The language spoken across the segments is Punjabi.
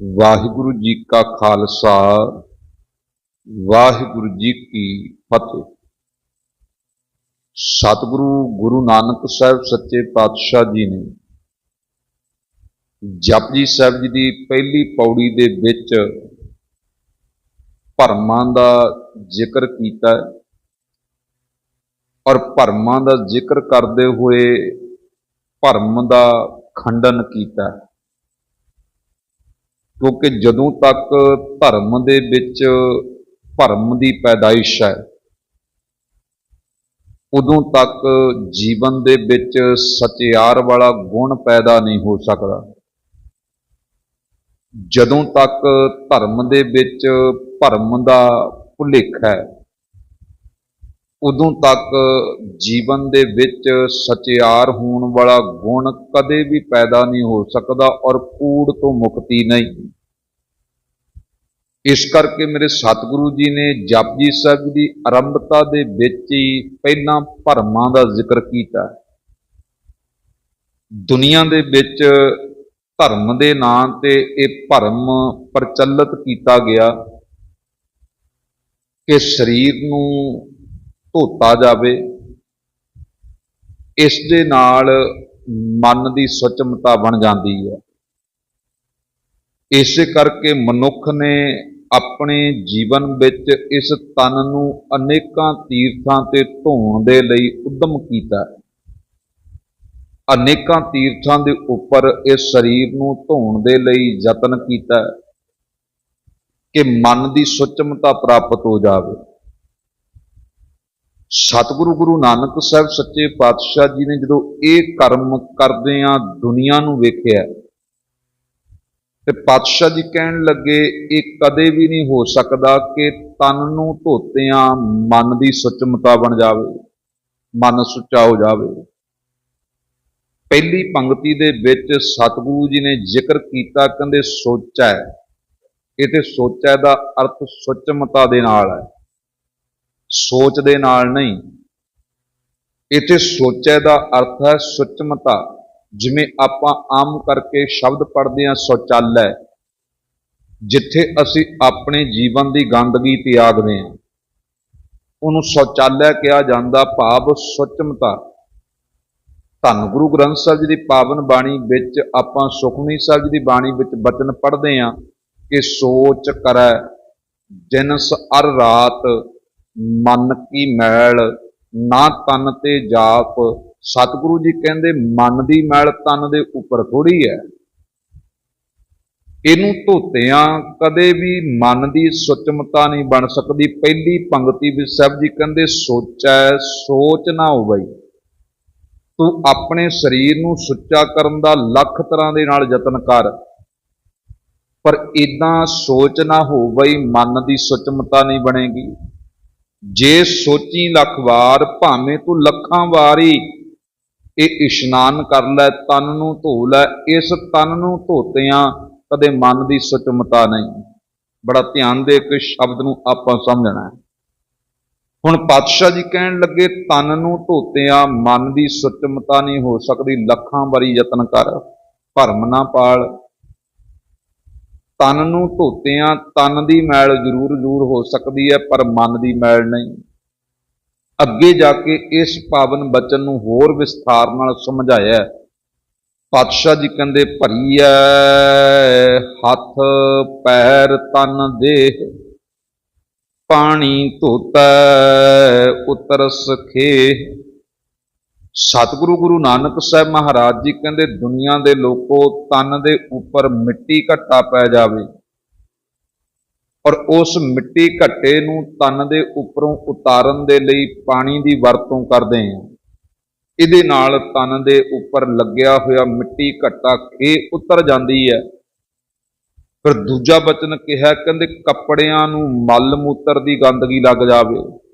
ਵਾਹਿਗੁਰੂ ਜੀ ਕਾ ਖਾਲਸਾ, ਵਾਹਿਗੁਰੂ ਜੀ ਕੀ ਫਤਿਹ। ਸਤਿਗੁਰੂ ਗੁਰੂ ਨਾਨਕ ਸਾਹਿਬ ਸੱਚੇ ਪਾਤਸ਼ਾਹ ਜੀ ਨੇ ਜਪਜੀ ਸਾਹਿਬ ਜੀ ਦੀ ਪਹਿਲੀ ਪੌੜੀ ਦੇ ਵਿੱਚ ਭਰਮਾਂ ਦਾ ਜ਼ਿਕਰ ਕੀਤਾ ਔਰ ਭਰਮਾਂ ਦਾ ਜ਼ਿਕਰ ਕਰਦੇ ਹੋਏ ਭਰਮ ਦਾ ਖੰਡਨ ਕੀਤਾ। ਹੈ ਕਿਉਂਕਿ ਜਦੋਂ ਤੱਕ ਧਰਮ ਦੇ ਵਿੱਚ ਭਰਮ ਦੀ ਪੈਦਾਇਸ਼ ਹੈ, ਉਦੋਂ ਤੱਕ ਜੀਵਨ ਦੇ ਵਿੱਚ ਸਚਿਆਰ ਵਾਲਾ ਗੁਣ ਪੈਦਾ ਨਹੀਂ ਹੋ ਸਕਦਾ। ਜਦੋਂ ਤੱਕ ਧਰਮ ਦੇ ਵਿੱਚ ਭਰਮ ਦਾ ਭੁਲੇਖਾ ਹੈ ਉਦੋਂ ਤੱਕ ਜੀਵਨ ਦੇ ਵਿੱਚ ਸਚਿਆਰ ਹੋਣ ਵਾਲਾ ਗੁਣ ਕਦੇ ਵੀ ਪੈਦਾ ਨਹੀਂ ਹੋ ਸਕਦਾ ਔਰ ਕੂੜ ਤੋਂ ਮੁਕਤੀ ਨਹੀਂ। ਇਸ ਕਰਕੇ ਮੇਰੇ ਸਤਿਗੁਰੂ ਜੀ ਨੇ ਜਪਜੀ ਸਾਹਿਬ ਦੀ ਆਰੰਭਤਾ ਦੇ ਵਿੱਚ ਹੀ ਪਹਿਲਾਂ ਭਰਮਾਂ ਦਾ ਜ਼ਿਕਰ ਕੀਤਾ। ਦੁਨੀਆ ਦੇ ਵਿੱਚ ਧਰਮ ਦੇ ਨਾਂ ਤੇ ਇਹ ਭਰਮ ਪ੍ਰਚਲਿਤ ਕੀਤਾ ਗਿਆ ਕਿ ਸਰੀਰ ਨੂੰ ਧੋਤਾ ਜਾਵੇ, ਇਸ ਦੇ ਨਾਲ ਮਨ ਦੀ ਸੁਚਮਤਾ ਬਣ ਜਾਂਦੀ ਹੈ। ਇਸੇ ਕਰਕੇ ਮਨੁੱਖ ਨੇ ਆਪਣੇ ਜੀਵਨ ਵਿੱਚ ਇਸ ਤਨ ਨੂੰ ਅਨੇਕਾਂ ਤੀਰਥਾਂ ਤੇ ਧੋਣ ਦੇ ਲਈ ਉਦਮ ਕੀਤਾ। ਅਨੇਕਾਂ ਤੀਰਥਾਂ ਦੇ ਉੱਪਰ ਇਸ ਸਰੀਰ ਨੂੰ ਧੋਣ ਦੇ ਲਈ ਯਤਨ ਕੀਤਾ ਕਿ ਮਨ ਦੀ ਸੁਚਮਤਾ ਪ੍ਰਾਪਤ ਹੋ ਜਾਵੇ। ਸਤਿਗੁਰੂ ਗੁਰੂ ਨਾਨਕ ਸਾਹਿਬ ਸੱਚੇ ਪਾਤਸ਼ਾਹ ਜੀ ਨੇ ਜਦੋਂ ਇਹ ਕਰਮ ਕਰਦੇ ਆ ਦੁਨੀਆ ਨੂੰ ਵੇਖਿਆ, ਤੇ ਪਾਤਸ਼ਾਹ ਜੀ ਕਹਿਣ ਲੱਗੇ, ਇਹ ਕਦੇ ਵੀ ਨਹੀਂ ਹੋ ਸਕਦਾ ਕਿ ਤਨ ਨੂੰ ਧੋਤਿਆਂ ਮਨ ਦੀ ਸੁਚਮਤਾ ਬਣ ਜਾਵੇ, ਮਨ ਸੁੱਚਾ ਹੋ ਜਾਵੇ। ਪਹਿਲੀ ਪੰਕਤੀ ਦੇ ਵਿੱਚ ਸਤਿਗੁਰੂ ਜੀ ਨੇ ਜ਼ਿਕਰ ਕੀਤਾ, ਕਹਿੰਦੇ ਸੋਚੈ, ਇਹ ਤੇ ਸੋਚੈ ਦਾ ਅਰਥ ਸੁਚਮਤਾ ਦੇ ਨਾਲ ਹੈ। ਸੋਚ ਦੇ ਨਾਲ ਨਹੀਂ। ਇੱਥੇ ਸੋਚੈ ਦਾ ਅਰਥ ਹੈ ਸੁਚਮਤਾ। ਜਿਵੇਂ ਆਪਾਂ ਆਮ ਕਰਕੇ ਸ਼ਬਦ ਪੜ੍ਹਦੇ ਹਾਂ, ਸ਼ੌਚਾਲੈ ਜਿੱਥੇ ਅਸੀਂ ਆਪਣੇ ਜੀਵਨ ਦੀ ਗੰਦਗੀ ਤਿਆਗਦੇ ਹਾਂ। ਉਹਨੂੰ ਸ਼ੌਚਾਲੈ ਕਿਹਾ ਜਾਂਦਾ, ਭਾਵ ਸੁਚਮਤਾ। ਧੰਨ ਗੁਰੂ ਗ੍ਰੰਥ ਸਾਹਿਬ ਜੀ ਦੀ ਪਾਵਨ ਬਾਣੀ ਵਿੱਚ ਆਪਾਂ ਸੁਖਮਨੀ ਸਾਹਿਬ ਜੀ ਦੀ ਬਾਣੀ ਵਿੱਚ ਬਚਨ ਪੜ੍ਹਦੇ ਹਾਂ ਕਿ ਸੋਚ ਕਰੈ, ਜਿਨਸ ਅਰ ਰਾਤ ਮਨ ਕੀ ਮੈਲ, ਨਾ ਤਨ ਤੇ ਜਾਪ। ਸਤਿਗੁਰੂ ਜੀ ਕਹਿੰਦੇ, ਮਨ ਦੀ ਮੈਲ ਤਨ ਦੇ ਉੱਪਰ ਥੋੜੀ ਹੈ। ਇਹਨੂੰ ਧੋਤਿਆਂ, ਕਦੇ ਵੀ ਮਨ ਦੀ ਸੁਚਮਤਾ ਨਹੀਂ ਬਣ ਸਕਦੀ। ਪਹਿਲੀ ਪੰਕਤੀ ਵਿੱਚ ਸਾਹਿਬ ਜੀ ਕਹਿੰਦੇ, ਸੋਚੈ, ਸੋਚ ਨਾ ਹੋਵਈ ਤੂੰ ਆਪਣੇ ਸਰੀਰ ਨੂੰ ਸੁੱਚਾ ਕਰਨ ਦਾ ਲੱਖ ਤਰ੍ਹਾਂ ਦੇ ਨਾਲ ਯਤਨ ਕਰ। ਪਰ ਇਦਾਂ ਸੋਚ ਨਾ ਹੋਵਈ, ਮਨ ਦੀ ਸੁਚਮਤਾ ਨਹੀਂ ਬਣੇਗੀ। ਜੇ ਸੋਚੀ ਲੱਖ ਵਾਰ, ਭਾਵੇਂ ਤੂੰ ਲੱਖਾਂ ਵਾਰੀ, ਇਹ ਇਸ਼ਨਾਨ ਕਰ ਲੈ, ਤਨ ਨੂੰ ਧੋ ਲੈ, ਇਸ ਤਨ ਨੂੰ ਧੋਤਿਆਂ ਕਦੇ ਮਨ ਦੀ ਸੁਚਮਤਾ ਨਹੀਂ। ਬੜਾ ਧਿਆਨ ਦੇ ਕੇ ਸ਼ਬਦ ਨੂੰ ਆਪਾਂ ਸਮਝਣਾ ਹੈ। ਹੁਣ ਪਾਤਸ਼ਾਹ ਜੀ ਕਹਿਣ ਲੱਗੇ, ਤਨ ਨੂੰ ਧੋਤਿਆਂ ਮਨ ਦੀ ਸੁਚਮਤਾ ਨਹੀਂ ਹੋ ਸਕਦੀ, ਲੱਖਾਂ ਵਾਰੀ ਯਤਨ ਕਰ, ਭਰਮ ਨਾ ਪਾਲ। ਤਨ ਨੂੰ ਧੋਤਿਆਂ, ਤਨ ਦੀ ਮੈਲ ਜ਼ਰੂਰ ਜ਼ਰੂਰ ਹੋ ਸਕਦੀ ਹੈ, ਪਰ ਮਨ ਦੀ ਮੈਲ ਨਹੀਂ। ਅੱਗੇ ਜਾ ਕੇ ਇਸ ਪਾਵਨ ਬਚਨ ਨੂੰ ਹੋਰ ਵਿਸਥਾਰ ਨਾਲ ਸਮਝਾਇਆ ਪਾਤਸ਼ਾਹ ਜੀ ਕਹਿੰਦੇ, ਭਰੀਐ ਹੱਥ, ਪੈਰ, ਤਨ, ਦੇਹ, ਪਾਣੀ ਧੋਤਾ ਉਤਰ ਸਖੇ ਸਤਿਗੁਰੂ ਗੁਰੂ ਨਾਨਕ ਸਾਹਿਬ ਮਹਾਰਾਜ ਜੀ ਕਹਿੰਦੇ, ਦੁਨੀਆ ਦੇ ਲੋਕੋ ਤਨ ਦੇ ਉੱਪਰ ਮਿੱਟੀ ਘੱਟਾ ਪੈ ਜਾਵੇ। ਔਰ ਉਸ ਮਿੱਟੀ ਘੱਟੇ ਨੂੰ ਤਨ ਦੇ ਉੱਪਰੋਂ ਉਤਾਰਨ ਦੇ ਲਈ ਪਾਣੀ ਦੀ ਵਰਤੋਂ ਕਰਦੇ ਹਾਂ। ਇਹਦੇ ਨਾਲ ਤਨ ਦੇ ਉੱਪਰ ਲੱਗਿਆ ਹੋਇਆ ਮਿੱਟੀ ਘੱਟਾ ਖੇ ਉਤਰ ਜਾਂਦੀ ਹੈ। ਫਿਰ ਦੂਜਾ ਬਚਨ ਕਿਹਾ, ਕਹਿੰਦੇ ਕੱਪੜਿਆਂ ਨੂੰ ਮਲ ਮੂਤਰ ਦੀ ਗੰਦਗੀ ਲੱਗ ਜਾਵੇ।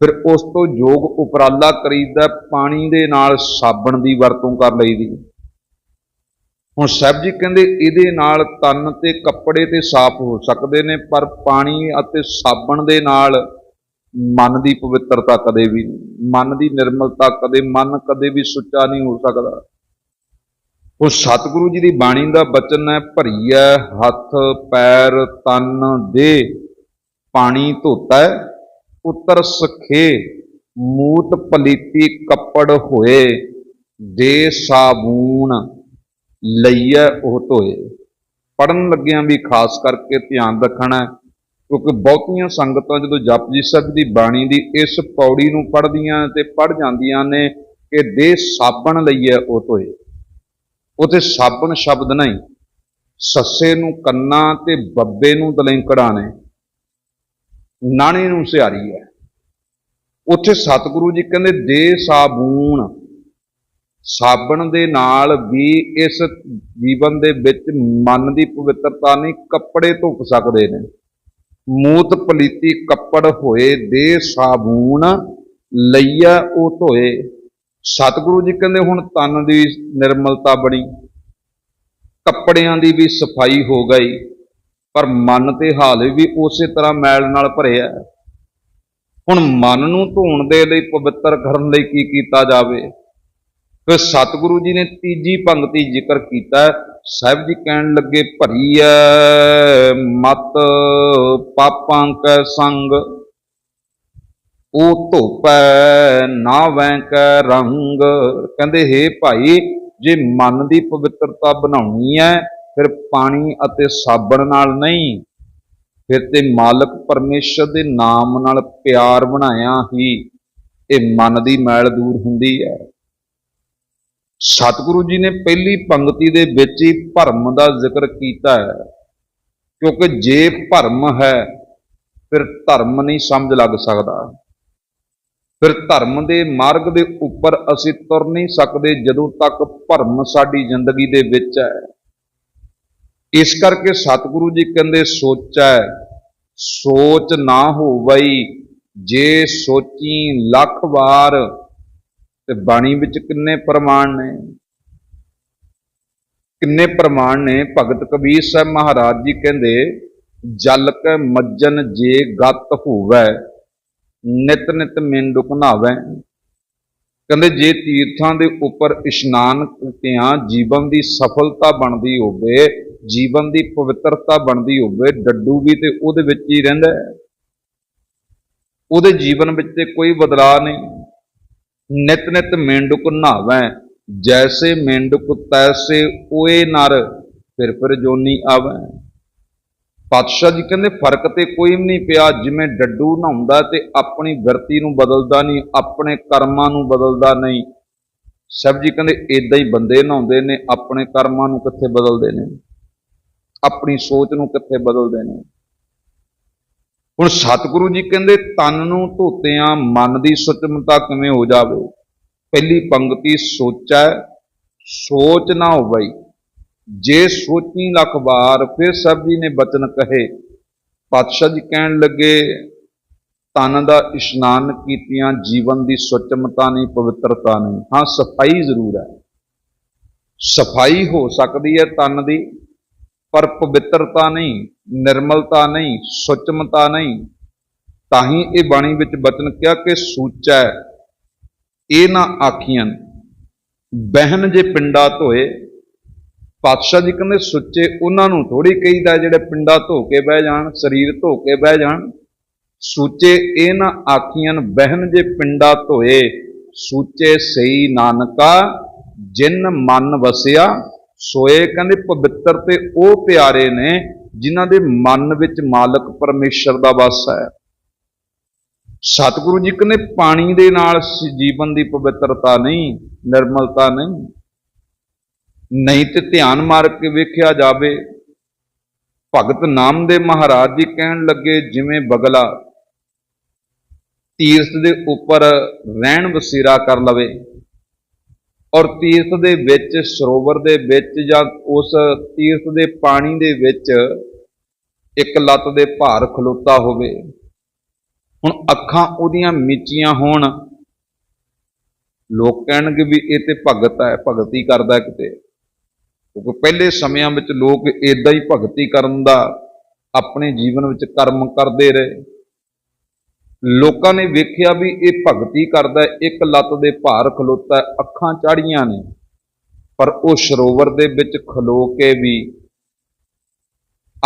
ਫਿਰ ਉਸ ਤੋਂ ਯੋਗ ਉਪਰਾਲਾ ਕਰੀਦਾ ਪਾਣੀ ਦੇ ਨਾਲ ਸਾਬਣ ਦੀ ਵਰਤੋਂ ਕਰ ਲਈਦੀ ਹੁਣ ਸਾਹਿਬ ਜੀ ਕਹਿੰਦੇ ਇਹਦੇ ਨਾਲ ਤਨ ਤੇ ਕੱਪੜੇ ਤੇ ਸਾਫ਼ ਹੋ ਸਕਦੇ ਨੇ, ਪਰ ਪਾਣੀ ਅਤੇ ਸਾਬਣ ਦੇ ਨਾਲ ਮਨ ਦੀ ਪਵਿੱਤਰਤਾ ਕਦੇ ਵੀ ਮਨ ਦੀ ਨਿਰਮਲਤਾ ਕਦੇ, ਮਨ ਕਦੇ ਵੀ ਸੁੱਚਾ ਨਹੀਂ ਹੋ ਸਕਦਾ। ਉਹ ਸਤਿਗੁਰੂ ਜੀ ਦੀ ਬਾਣੀ ਦਾ ਬਚਨ ਹੈ, ਭਰੀਐ ਹੱਥ, ਪੈਰ, ਤਨ ਦੇ ਪਾਣੀ ਧੋਤਾ ਪੁੱਤਰ ਸਖੇ, ਮੂਤ ਪਲੀਤੀ ਕੱਪੜ ਹੋਏ, ਦੇ ਸਾਬੂਨ ਲਈਐ ਉਹ ਧੋਏ। ਪੜਨ ਲੱਗਿਆਂ ਵੀ ਖਾਸ ਕਰਕੇ ਧਿਆਨ ਰੱਖਣਾ ਕਿਉਂਕਿ ਬਹੁਤੀਆਂ ਸੰਗਤਾਂ ਜਦੋਂ ਜਪਜੀ ਸਾਹਿਬ ਦੀ ਬਾਣੀ ਦੀ ਇਸ ਪੌੜੀ ਨੂੰ ਪੜ੍ਹਦੀਆਂ ਤੇ ਪੜ ਜਾਂਦੀਆਂ ਨੇ ਕਿ ਦੇ ਸਾਬਣ ਲਈਐ ਉਹ ਧੋਏ। ਉਥੇ ਸਾਬਣ ਸ਼ਬਦ ਨਹੀਂ, ਸੱਸੇ ਨੂੰ ਕੰਨਾਂ ਤੇ ਬੱਬੇ ਨੂੰ ਦਲੈਂਕੜਾ ਨੇ। ਨਾਣੇ ਨੂੰ ਸਿਹਾਰੀ ਹੈ। ਉੱਥੇ ਸਤਿਗੁਰੂ ਜੀ ਕਹਿੰਦੇ, ਦੇ ਸਾਬੂਨ, ਸਾਬਣ ਦੇ ਨਾਲ ਵੀ ਇਸ ਜੀਵਨ ਦੇ ਵਿੱਚ ਮਨ ਦੀ ਪਵਿੱਤਰਤਾ ਨਹੀਂ, ਕੱਪੜੇ ਧੁੱਪ ਸਕਦੇ ਨੇ। ਮੂਤ ਪਲੀਤੀ ਕੱਪੜ ਹੋਏ, ਦੇ ਸਾਬੂਨ ਲਈਆ ਉਹ ਧੋਏ। ਸਤਿਗੁਰੂ ਜੀ ਕਹਿੰਦੇ, ਹੁਣ ਤਨ ਦੀ ਨਿਰਮਲਤਾ ਬਣੀ, ਕੱਪੜਿਆਂ ਦੀ ਵੀ ਸਫ਼ਾਈ ਹੋ ਗਈ। ਪਰ ਮਨ ਤੇ ਹਾਲੇ ਵੀ ਉਸੇ ਤਰ੍ਹਾਂ ਮੈਲ ਨਾਲ ਭਰਿਆ ਹੁਣ ਮਨ ਨੂੰ ਧੋਣ ਦੇ ਲਈ ਪਵਿੱਤਰ ਕਰਨ ਲਈ ਕੀ ਕੀਤਾ ਜਾਵੇ? ਫਿਰ ਸਤਿਗੁਰੂ ਜੀ ਨੇ ਤੀਜੀ ਪੰਕਤੀ ਜ਼ਿਕਰ ਕੀਤਾ ਸਾਹਿਬ ਜੀ ਕਹਿਣ ਲੱਗੇ ਭਰੀ ਐ ਮਤ ਪਾਪਾਂ ਕੈ ਸੰਗ, ਉਹ ਧੋਪੈ ਨਾ ਵੈਂ ਕੈ ਰੰਗ। ਕਹਿੰਦੇ, ਹੇ ਭਾਈ, ਜੇ ਮਨ ਦੀ ਪਵਿੱਤਰਤਾ ਬਣਾਉਣੀ ਹੈ ਫਿਰ ਪਾਣੀ ਅਤੇ ਸਾਬਣ ਨਾਲ ਨਹੀਂ, ਫਿਰ ਤੇ ਮਾਲਕ ਪਰਮੇਸ਼ਰ ਦੇ ਨਾਮ ਨਾਲ ਪਿਆਰ ਬਣਾਇਆ ਹੀ, ਇਹ ਮਨ ਦੀ ਮੈਲ ਦੂਰ ਹੁੰਦੀ ਹੈ। ਸਤਿਗੁਰੂ ਜੀ ਨੇ ਪਹਿਲੀ ਪੰਕਤੀ ਦੇ ਵਿੱਚ ਹੀ ਭਰਮ ਦਾ ਜ਼ਿਕਰ ਕੀਤਾ ਹੈ, ਕਿਉਂਕਿ ਜੇ ਭਰਮ ਹੈ, ਫਿਰ ਧਰਮ ਨਹੀਂ ਸਮਝ ਲੱਗ ਸਕਦਾ। ਫਿਰ ਧਰਮ ਦੇ ਮਾਰਗ ਦੇ ਉੱਪਰ ਅਸੀਂ ਤੁਰ ਨਹੀਂ ਸਕਦੇ ਜਦੋਂ ਤੱਕ ਭਰਮ ਸਾਡੀ ਜ਼ਿੰਦਗੀ ਦੇ ਵਿੱਚ ਹੈ। ਇਸ ਕਰਕੇ ਸਤਿਗੁਰੂ ਜੀ ਕਹਿੰਦੇ, ਸੋਚੈ, ਸੋਚ ਨਾ ਹੋਵਈ, ਜੇ ਸੋਚੀ ਲੱਖ ਵਾਰ, ਤੇ ਬਾਣੀ ਵਿੱਚ ਕਿੰਨੇ ਪ੍ਰਮਾਣ ਨੇ? ਕਿੰਨੇ ਪ੍ਰਮਾਣ ਨੇ? ਭਗਤ ਕਬੀਰ ਸਾਹਿਬ ਮਹਾਰਾਜ ਜੀ ਕਹਿੰਦੇ, ਜਲ ਕੈ ਮੱਜਨ ਜੇ ਗਤ ਹੋਵੇ, ਨਿਤ ਨਿਤ ਮਿੰਡੁਕ ਨਾਵੈ ਕਹਿੰਦੇ, ਜੇ ਤੀਰਥਾਂ ਦੇ ਉੱਪਰ ਇਸ਼ਨਾਨ ਕੀਤਿਆਂ, ਜੀਵਨ ਦੀ ਸਫਲਤਾ ਬਣਦੀ ਹੋਵੇ ਜੀਵਨ ਦੀ ਪਵਿੱਤਰਤਾ ਬਣਦੀ ਹੋਵੇ, ਡੱਡੂ ਵੀ ਤੇ ਉਹਦੇ ਵਿੱਚ ਹੀ ਰਹਿੰਦਾ ਉਹਦੇ ਜੀਵਨ ਵਿੱਚ ਤੇ ਕੋਈ ਬਦਲਾਅ ਨਹੀਂ। ਨਿਤ ਨਿਤ ਮੇਂਡੁਕ ਨਹਾਵੈ, ਜੈਸੇ ਮੇਂਡੁਕ ਤੈਸੇ ਓਏ ਨਰ, ਫਿਰ ਫਿਰ ਜੋਨੀ ਆਵੈ। ਪਾਤਸ਼ਾਹ ਜੀ ਕਹਿੰਦੇ, ਫ਼ਰਕ ਤੇ ਕੋਈ ਵੀ ਨਹੀਂ ਪਿਆ, ਜਿਵੇਂ ਡੱਡੂ ਨਹਾਉਂਦਾ ਤੇ ਆਪਣੀ ਵਰਤੀ ਨੂੰ ਬਦਲਦਾ ਨਹੀਂ, ਆਪਣੇ ਕਰਮਾਂ ਨੂੰ ਬਦਲਦਾ ਨਹੀਂ। ਸਭ ਜੀ ਕਹਿੰਦੇ ਇਦਾਂ ਹੀ ਬੰਦੇ ਨਹਾਉਂਦੇ ਨੇ, ਆਪਣੇ ਕਰਮਾਂ ਨੂੰ ਕਿੱਥੇ ਬਦਲਦੇ ਨੇ? ਆਪਣੀ ਸੋਚ ਨੂੰ ਕਿੱਥੇ ਬਦਲਦੇ ਨੇ? ਹੁਣ ਸਤਿਗੁਰੂ ਜੀ ਕਹਿੰਦੇ, ਤਨ ਨੂੰ ਧੋਤਿਆਂ, ਮਨ ਦੀ ਸੁਚਮਤਾ ਕਿਵੇਂ ਹੋ ਜਾਵੇ? ਪਹਿਲੀ ਪੰਕਤੀ, ਸੋਚੈ, ਸੋਚ ਨਾ ਹੋਵਈ। ਜੇ ਸੋਚੀ ਲੱਖ ਵਾਰ, ਫਿਰ ਸਭ ਜੀ ਨੇ ਬਚਨ ਕਹੇ। ਪਾਤਸ਼ਾਹ ਜੀ ਕਹਿਣ ਲੱਗੇ, ਤਨ ਦਾ ਇਸ਼ਨਾਨ ਕੀਤਿਆਂ ਜੀਵਨ ਦੀ ਸੁਚਮਤਾ ਨਹੀਂ, ਪਵਿੱਤਰਤਾ ਨਹੀਂ। ਹਾਂ, ਸਫ਼ਾਈ ਜ਼ਰੂਰ ਹੈ। ਸਫ਼ਾਈ ਹੋ ਸਕਦੀ ਹੈ ਤਨ ਦੀ। ਪਰ ਪਵਿੱਤਰਤਾ ਨਹੀਂ, ਨਿਰਮਲਤਾ ਨਹੀਂ, ਸੁਚਮਤਾ ਨਹੀਂ ਤਾਂ ਹੀ ਇਹ ਬਾਣੀ ਵਿੱਚ ਬਚਨ ਕਿਹਾ ਕਿ ਸੂਚੈ, ਇਹ ਨਾ ਆਖੀਆਂ ਬਹਿਨ ਜੇ ਪਿੰਡਾ ਧੋਏ, ਪਾਤਸ਼ਾਹ ਜੀ ਕਹਿੰਦੇ ਸੁੱਚੇ ਉਹਨਾਂ ਨੂੰ ਥੋੜੀ ਕਹੀਦਾ ਜਿਹੜੇ ਪਿੰਡਾ ਧੋ ਕੇ ਬਹਿ ਜਾਣ, ਸਰੀਰ ਧੋ ਕੇ ਬਹਿ ਜਾਣ। ਸੂਚੇ ਇਹ ਨਾ ਆਖੀਆਂ ਬਹਿਨ ਜੇ ਪਿੰਡਾ ਧੋਏ, ਸੂਚੇ ਸਈ ਨਾਨਕਾ, ਜਿਨ ਮਨ ਵਸਿਆ ਸੋਏ ਕਹਿੰਦੇ ਪਵਿੱਤਰ ਤੇ ਉਹ ਪਿਆਰੇ ਨੇ ਜਿਨ੍ਹਾਂ ਦੇ ਮਨ ਵਿੱਚ ਮਾਲਕ ਪਰਮੇਸ਼ਰ ਦਾ ਵਾਸ ਹੈ। ਸਤਿਗੁਰੂ ਜੀ ਕਹਿੰਦੇ ਪਾਣੀ ਦੇ ਨਾਲ ਜੀਵਨ ਦੀ ਪਵਿੱਤਰਤਾ ਨਹੀਂ, ਨਿਰਮਲਤਾ ਨਹੀਂ। ਨਹੀਂ ਤੇ ਧਿਆਨ ਮਾਰ ਕੇ ਵੇਖਿਆ ਜਾਵੇ, ਭਗਤ ਨਾਮਦੇਵ ਮਹਾਰਾਜ ਜੀ ਕਹਿਣ ਲੱਗੇ ਜਿਵੇਂ ਬਗਲਾ, ਤੀਰਥ ਦੇ ਉੱਪਰ ਰਹਿਣ ਵਸੀਰਾ ਕਰ ਲਵੇ। ਔਰ ਤੀਰਥ ਦੇ ਵਿੱਚ, ਸਰੋਵਰ ਦੇ ਵਿੱਚ ਜਾਂ ਉਸ ਤੀਰਥ ਦੇ ਪਾਣੀ ਦੇ ਵਿੱਚ ਇੱਕ ਲੱਤ ਦੇ ਭਾਰ ਖਲੋਤਾ ਹੋਵੇ। ਹੁਣ ਅੱਖਾਂ ਉਹਦੀਆਂ ਮੀਚੀਆਂ ਹੋਣ, ਲੋਕ ਕਹਿਣਗੇ ਵੀ ਇਹ ਤੇ ਭਗਤ ਹੈ, ਭਗਤੀ ਕਰਦਾ ਕਿਤੇ। ਕਿਉਂਕਿ ਪਹਿਲੇ ਸਮਿਆਂ ਵਿੱਚ ਲੋਕ ਇਦਾਂ ਹੀ ਭਗਤੀ ਕਰਨ ਦਾ ਆਪਣੇ ਜੀਵਨ ਵਿੱਚ ਕਰਮ ਕਰਦੇ ਰਹੇ। ਲੋਕਾਂ ਨੇ ਵੇਖਿਆ ਵੀ ਇਹ ਭਗਤੀ ਕਰਦਾ ਇੱਕ ਲੱਤ ਦੇ ਭਾਰ ਖਲੋਤਾ ਅੱਖਾਂ ਚਾੜੀਆਂ ਨੇ। ਪਰ ਉਹ ਸਰੋਵਰ ਦੇ ਵਿੱਚ ਖਲੋ ਕੇ ਵੀ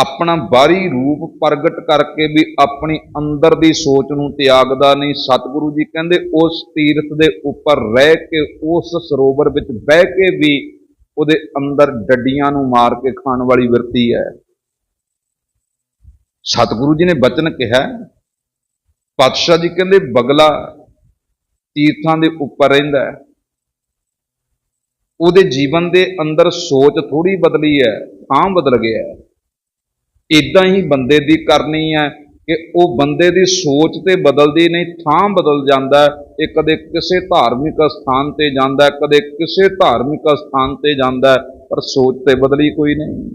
ਆਪਣਾ ਬਾਹਰੀ ਰੂਪ ਪ੍ਰਗਟ ਕਰਕੇ ਵੀ ਆਪਣੀ ਅੰਦਰ ਦੀ ਸੋਚ ਨੂੰ ਤਿਆਗਦਾ ਨਹੀਂ। ਸਤਿਗੁਰੂ ਜੀ ਕਹਿੰਦੇ, ਉਸ ਤੀਰਥ ਦੇ ਉੱਪਰ ਰਹਿ ਕੇ, ਉਸ ਸਰੋਵਰ ਵਿੱਚ ਬਹਿ ਕੇ ਵੀ ਉਹਦੇ ਅੰਦਰ ਡੱਡੀਆਂ ਨੂੰ ਮਾਰ ਕੇ ਖਾਣ ਵਾਲੀ ਵਰਤੀ ਹੈ। ਸਤਿਗੁਰੂ ਜੀ ਨੇ ਬਚਨ ਕਿਹਾ ਪਾਤਸ਼ਾਹ ਜੀ ਕਹਿੰਦੇ ਬਗਲਾ ਤੀਰਥਾਂ ਦੇ ਉੱਪਰ ਰਹਿੰਦਾ ਹੈ। ਉਹਦੇ ਜੀਵਨ ਦੇ ਅੰਦਰ ਸੋਚ ਥੋੜੀ ਬਦਲੀ ਹੈ, ਥਾਂ ਬਦਲ ਗਿਆ ਹੈ। ਇਦਾਂ ਹੀ ਬੰਦੇ ਦੀ ਕਰਨੀ ਹੈ ਕਿ ਉਹ ਬੰਦੇ ਦੀ ਸੋਚ ਤੇ ਬਦਲਦੀ ਨਹੀਂ, ਥਾਂ ਬਦਲ ਜਾਂਦਾ ਇਹ ਕਦੇ ਕਿਸੇ ਧਾਰਮਿਕ ਸਥਾਨ ਤੇ ਜਾਂਦਾ ਕਦੇ ਕਿਸੇ ਧਾਰਮਿਕ ਸਥਾਨ ਤੇ ਜਾਂਦਾ ਪਰ ਸੋਚ ਤੇ ਬਦਲੀ ਕੋਈ ਨਹੀਂ।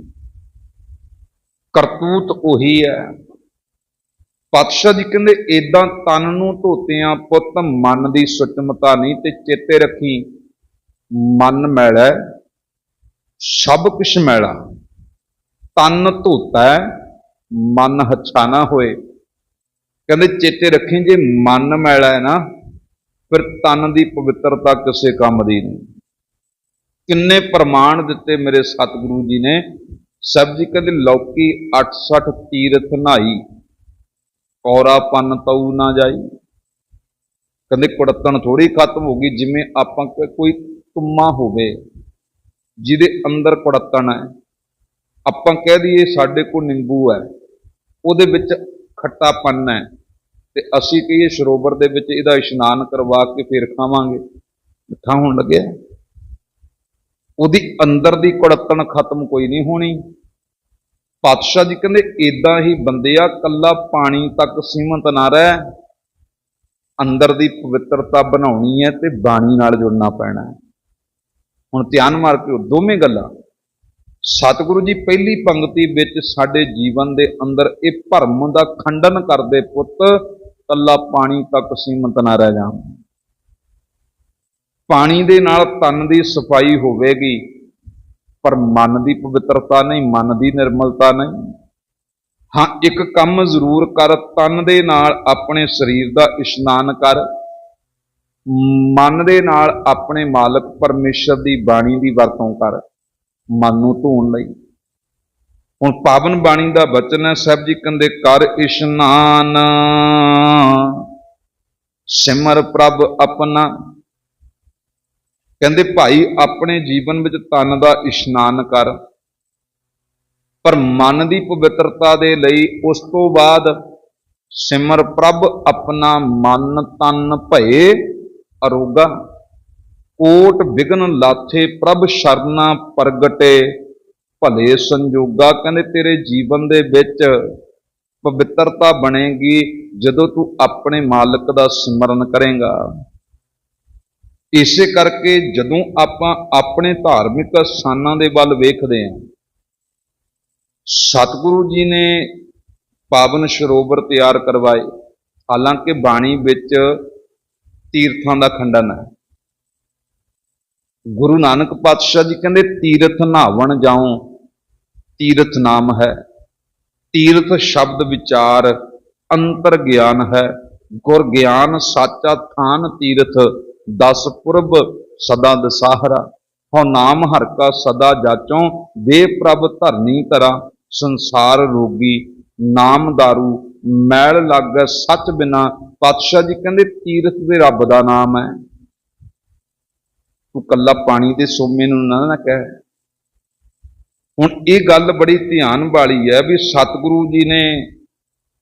ਕਰਤੂਤ ਉਹੀ ਹੈ। ਪਾਤਸ਼ਾਹ ਜੀ ਕਹਿੰਦੇ ਇਦਾਂ ਤਨ ਨੂੰ ਧੋਤਿਆਂ ਪੁੱਤ ਮਨ ਦੀ ਸੁਚਮਤਾ ਨਹੀਂ ਤੇ ਚੇਤੇ ਰੱਖੀ, ਮਨ ਮੈਲਾ, ਸਭ ਕੁਛ ਮੈਲਾ। ਤਨ ਧੋਤਾ, ਮਨ ਹੱਛਾ ਨਾ ਹੋਏ। ਕਹਿੰਦੇ, ਚੇਤੇ ਰੱਖੀ, ਜੇ ਮਨ ਮੈਲਾ ਹੈ ਨਾ, ਫਿਰ ਤਨ ਦੀ ਪਵਿੱਤਰਤਾ ਕਿਸੇ ਕੰਮ ਦੀ ਨਹੀਂ। ਕਿੰਨੇ ਪ੍ਰਮਾਣ ਦਿੱਤੇ ਮੇਰੇ ਸਤਿਗੁਰੂ ਜੀ ਨੇ। ਸਭ ਜੀ ਕਹਿੰਦੇ, ਲੌਕੀ 68 ਤੀਰਥ ਨਹਾਈ ਕੌਰਾ ਪੰਨ ਤਉ ਨਾ ਜਾਈ। ਕਹਿੰਦੇ ਕੁੜੱਤਣ ਥੋੜੀ ਖਤਮ ਹੋ ਗਈ, ਜਿਵੇਂ ਆਪਾਂ ਕੋਈ ਤੁੰਮਾ ਹੋਵੇ, ਜਿਹਦੇ ਅੰਦਰ ਕੁੜੱਤਣ ਹੈ। ਆਪਾਂ ਕਹਿ ਦਈਏ ਸਾਡੇ ਕੋਲ ਨਿੰਬੂ ਹੈ, ਉਹਦੇ ਵਿੱਚ ਖੱਟਾਪਨ ਹੈ, ਤੇ ਅਸੀਂ ਕਹੀਏ ਸਰੋਵਰ ਦੇ ਵਿੱਚ ਇਹਦਾ ਇਸ਼ਨਾਨ ਕਰਵਾ ਕੇ ਫਿਰ ਖਾਵਾਂਗੇ। ਮਿੱਠਾ ਹੋਣ ਲੱਗਿਆ। ਉਹਦੀ ਅੰਦਰ ਦੀ ਕੁੜੱਤਣ ਖਤਮ ਕੋਈ ਨਹੀਂ ਹੋਣੀ। ਪਾਤਸ਼ਾਹ ਜੀ ਕਹਿੰਦੇ ਇਦਾਂ ਹੀ ਬੰਦਿਆ ਕੱਲਾ ਪਾਣੀ ਤੱਕ ਸੀਮਤ ਨਾ ਰਹਿ। ਅੰਦਰ ਦੀ ਪਵਿੱਤਰਤਾ ਬਣਾਉਣੀ ਹੈ ਤੇ ਬਾਣੀ ਨਾਲ ਜੁੜਨਾ ਪੈਣਾ ਹੈ। ਹੁਣ ਧਿਆਨ ਮਾਰ ਕੇ ਦੋਵੇਂ ਗੱਲਾਂ। ਸਤਿਗੁਰੂ ਜੀ ਪਹਿਲੀ ਪੰਕਤੀ ਵਿੱਚ ਸਾਡੇ ਜੀਵਨ ਦੇ ਅੰਦਰ ਇਹ ਭਰਮ ਦਾ ਖੰਡਨ ਕਰਦੇ ਪੁੱਤ, ਕੱਲਾ ਪਾਣੀ ਤੱਕ ਸੀਮਤ ਨਾ ਰਹਿ ਜਾ ਪਾਣੀ ਦੇ ਨਾਲ ਤਨ ਦੀ ਸਫ਼ਾਈ ਹੋਵੇਗੀ। ਪਰ ਮਨ ਦੀ ਪਵਿੱਤਰਤਾ ਨਹੀਂ, ਮਨ ਦੀ ਨਿਰਮਲਤਾ ਨਹੀਂ। ਹਾਂ, ਇੱਕ ਕੰਮ ਜ਼ਰੂਰ ਕਰ, ਤਨ ਦੇ ਨਾਲ ਆਪਣੇ ਸਰੀਰ ਦਾ ਇਸ਼ਨਾਨ ਕਰ। ਮਨ ਦੇ ਨਾਲ ਆਪਣੇ ਮਾਲਕ ਪਰਮੇਸ਼ਰ ਦੀ ਬਾਣੀ ਦੀ ਵਰਤੋਂ ਕਰ, ਮਨ ਨੂੰ ਧੋਣ ਲਈ। ਹੁਣ ਪਾਵਨ ਬਾਣੀ ਦਾ ਬਚਨ ਹੈ, ਸਾਹਿਬ ਜੀ ਕਹਿੰਦੇ, ਕਰ ਇਸ਼ਨਾਨ ਸਿਮਰ ਪ੍ਰਭ ਆਪਣਾ ਕਹਿੰਦੇ, ਭਾਈ, ਆਪਣੇ ਜੀਵਨ ਵਿੱਚ ਤਨ ਦਾ ਇਸ਼ਨਾਨ ਕਰ, ਪਰ ਮਨ ਦੀ ਪਵਿੱਤਰਤਾ ਦੇ ਲਈ ਉਸ ਤੋਂ ਬਾਅਦ ਸਿਮਰ ਪ੍ਰਭ ਆਪਣਾ ਮਨ ਤਨ ਭਏ ਅਰੋਗਾ। ਕੋਟ ਵਿਗਨ ਲਾਥੇ ਪ੍ਰਭ ਸ਼ਰਨਾ ਪ੍ਰਗਟੇ, ਭਲੇ ਸੰਜੋਗਾ। ਕਹਿੰਦੇ, ਤੇਰੇ ਜੀਵਨ ਦੇ ਵਿੱਚ ਪਵਿੱਤਰਤਾ ਬਣੇਗੀ ਜਦੋਂ ਤੂੰ ਆਪਣੇ ਮਾਲਕ ਦਾ ਸਿਮਰਨ ਕਰੇਗਾ। ਇਸੇ ਕਰਕੇ ਜਦੋਂ ਆਪਾਂ ਆਪਣੇ ਧਾਰਮਿਕ ਸਥਾਨਾਂ ਦੇ ਵੱਲ ਵੇਖਦੇ ਹਾਂ, ਸਤਿਗੁਰੂ ਜੀ ਨੇ ਪਾਵਨ ਸਰੋਵਰ ਤਿਆਰ ਕਰਵਾਏ। ਹਾਲਾਂਕਿ ਬਾਣੀ ਵਿੱਚ ਤੀਰਥਾਂ ਦਾ ਖੰਡਨ ਹੈ। ਗੁਰੂ ਨਾਨਕ ਪਾਤਸ਼ਾਹ ਜੀ ਕਹਿੰਦੇ, ਤੀਰਥ ਨਾਵਣ ਜਾਉ, ਤੀਰਥ ਨਾਮ ਹੈ। ਤੀਰਥ ਸ਼ਬਦ ਵਿਚਾਰ ਅੰਤਰ ਗਿਆਨ ਹੈ। ਗੁਰ ਗਿਆਨ, ਸਾਚਾ ਥਾਨ ਤੀਰਥ ਦਸ ਪੁਰਬ ਸਦਾ ਦਸਾਹਰਾ ਹਉ ਨਾਮ ਹਰ ਕਾ ਸਦਾ ਜਾਚੋਂ ਦੇ ਪ੍ਰਭ ਧਰਨੀ ਧਰਾ, ਸੰਸਾਰ ਰੋਗੀ, ਨਾਮ ਦਾਰੂ, ਮੈਲ ਲੱਗ ਸੱਚ ਬਿਨਾ, ਪਾਤਸ਼ਾਹ ਜੀ ਕਹਿੰਦੇ ਤੀਰਥ ਦੇ ਰੱਬ ਦਾ ਨਾਮ ਹੈ। ਤੂੰ ਕੱਲਾ ਪਾਣੀ ਦੇ ਸੋਮੇ ਨੂੰ ਨਾ ਨਾ ਕਹਿ। ਹੁਣ ਇਹ ਗੱਲ ਬੜੀ ਧਿਆਨ ਵਾਲੀ ਹੈ ਵੀ ਸਤਿਗੁਰੂ ਜੀ ਨੇ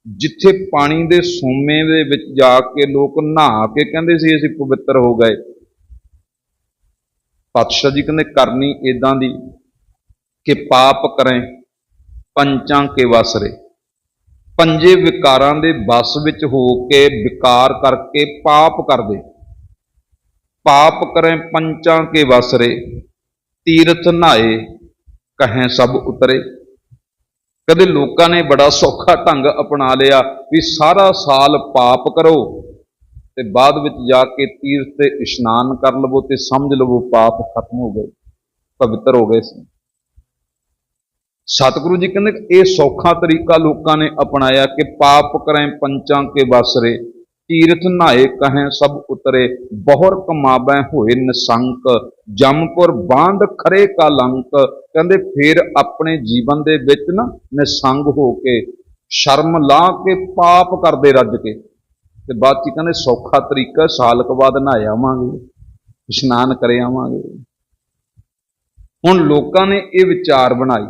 ਜਿੱਥੇ ਪਾਣੀ ਦੇ ਸੋਮੇ ਦੇ ਵਿੱਚ ਜਾ ਕੇ ਲੋਕ ਨਹਾ ਕੇ ਕਹਿੰਦੇ ਸੀ ਅਸੀਂ ਪਵਿੱਤਰ ਹੋ ਗਏ। ਪਾਤਸ਼ਾਹ ਜੀ ਕਹਿੰਦੇ, ਕਰਨੀ ਇਦਾਂ ਦੀ ਕਿ ਪਾਪ ਕਰੇ, ਪੰਚਾਂ ਕੇ ਵਸਰੇ ਪੰਜੇ ਵਿਕਾਰਾਂ ਦੇ ਵਸ ਵਿੱਚ ਹੋ ਕੇ ਵਿਕਾਰ ਕਰਕੇ ਪਾਪ ਕਰਦੇ। ਪਾਪ ਕਰੇ, ਪੰਚਾਂ ਕੇ ਵਸਰੇ ਤੀਰਥ ਨਹਾਏ, ਕਹੇ ਸਭ ਉਤਰੇ। ਕਦੇ ਲੋਕਾਂ ਨੇ ਬੜਾ ਸੌਖਾ ਢੰਗ ਅਪਣਾ ਲਿਆ ਵੀ ਸਾਰਾ ਸਾਲ ਪਾਪ ਕਰੋ ਤੇ ਬਾਅਦ ਵਿੱਚ ਜਾ ਕੇ ਤੀਰਥ ਤੇ ਇਸ਼ਨਾਨ ਕਰ ਲਵੋ ਤੇ ਸਮਝ ਲਵੋ ਪਾਪ ਖਤਮ ਹੋ ਗਏ, ਪਵਿੱਤਰ ਹੋ ਗਏ ਸੀ। ਸਤਿਗੁਰੂ ਜੀ ਕਹਿੰਦੇ ਇਹ ਸੌਖਾ ਤਰੀਕਾ ਲੋਕਾਂ ਨੇ ਅਪਣਾਇਆ ਕਿ ਪਾਪ ਕਰੇ, ਪੰਚਾਂ ਕੇ ਵਸਰੇ ਤੀਰਥ ਨਹਾਏ ਕਹੈ ਸਭ ਉਤਰੇ, ਬਹੁਰ ਕਮਾਵੈ ਹੋਏ ਨਿਸੰਕ, ਜਮਪੁਰ ਬਾਂਧ ਖਰੇ ਕਾ ਕਹਿੰਦੇ, ਫੇਰ ਆਪਣੇ ਜੀਵਨ ਦੇ ਵਿੱਚ ਨਾ ਨਿਸੰਗ ਹੋ ਕੇ, ਸ਼ਰਮ ਲਾ ਕੇ ਪਾਪ ਕਰਦੇ ਰੱਜ ਕੇ। ਤੇ ਬਾਅਦ ਚ ਕਹਿੰਦੇ, ਸੌਖਾ ਤਰੀਕਾ ਸਾਲ ਕੁ ਬਾਅਦ ਨਹਾਏ ਆਵਾਂਗੇ, ਇਸ਼ਨਾਨ ਕਰੇ ਆਵਾਂਗੇ। ਹੁਣ ਲੋਕਾਂ ਨੇ ਇਹ ਵਿਚਾਰ ਬਣਾਈ